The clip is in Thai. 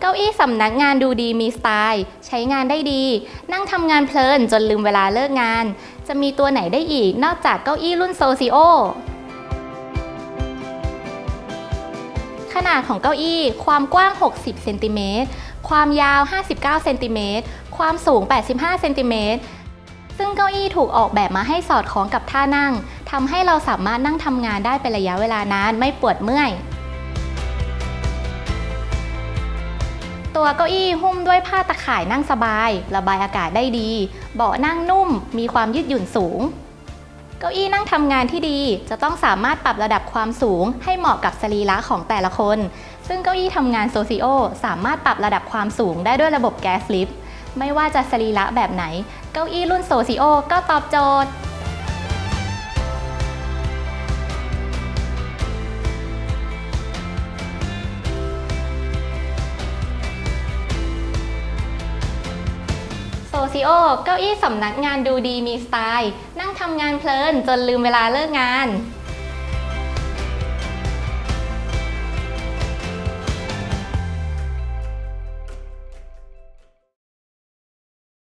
เก้าอี้สำนักงานดูดีมีสไตล์ ใช้งานได้ดี นั่งทำงานเพลินจนลืมเวลาเลิกงาน จะมีตัวไหนได้อีกนอกจากเก้าอี้รุ่นโซซิโอขนาดของเก้าอี้ ความกว้าง 60 เซนติเมตร ความยาว 59 เซนติเมตร ความสูง 85 เซนติเมตร ซึ่งเก้าอี้ถูกออกแบบมาให้สอดคล้องกับท่านั่ง ทำให้เราสามารถนั่งทำงานได้เป็นระยะเวลานานไม่ปวดเมื่อย ตัวเก้าอี้หุ้มด้วยผ้าตะข่ายนั่งสบาย ระบายอากาศได้ดี เบาะนั่งนุ่ม มีความยืดหยุ่นสูง เก้าอี้นั่งทำงานที่ดี จะต้องสามารถปรับระดับความสูง ให้เหมาะกับสรีระของแต่ละคน ซึ่งเก้าอี้ทำงานโซซิโอสามารถปรับระดับความสูงได้ด้วยระบบแก๊สลิฟต์ไม่ว่าจะสรีระแบบไหน เก้าอี้รุ่นโซซิโอก็ตอบโจทย์ ซซิโอเก้าอี้สำนักงานดูดีมีสไตล์ นั่งทำงานเพลินจนลืมเวลาเลิกงาน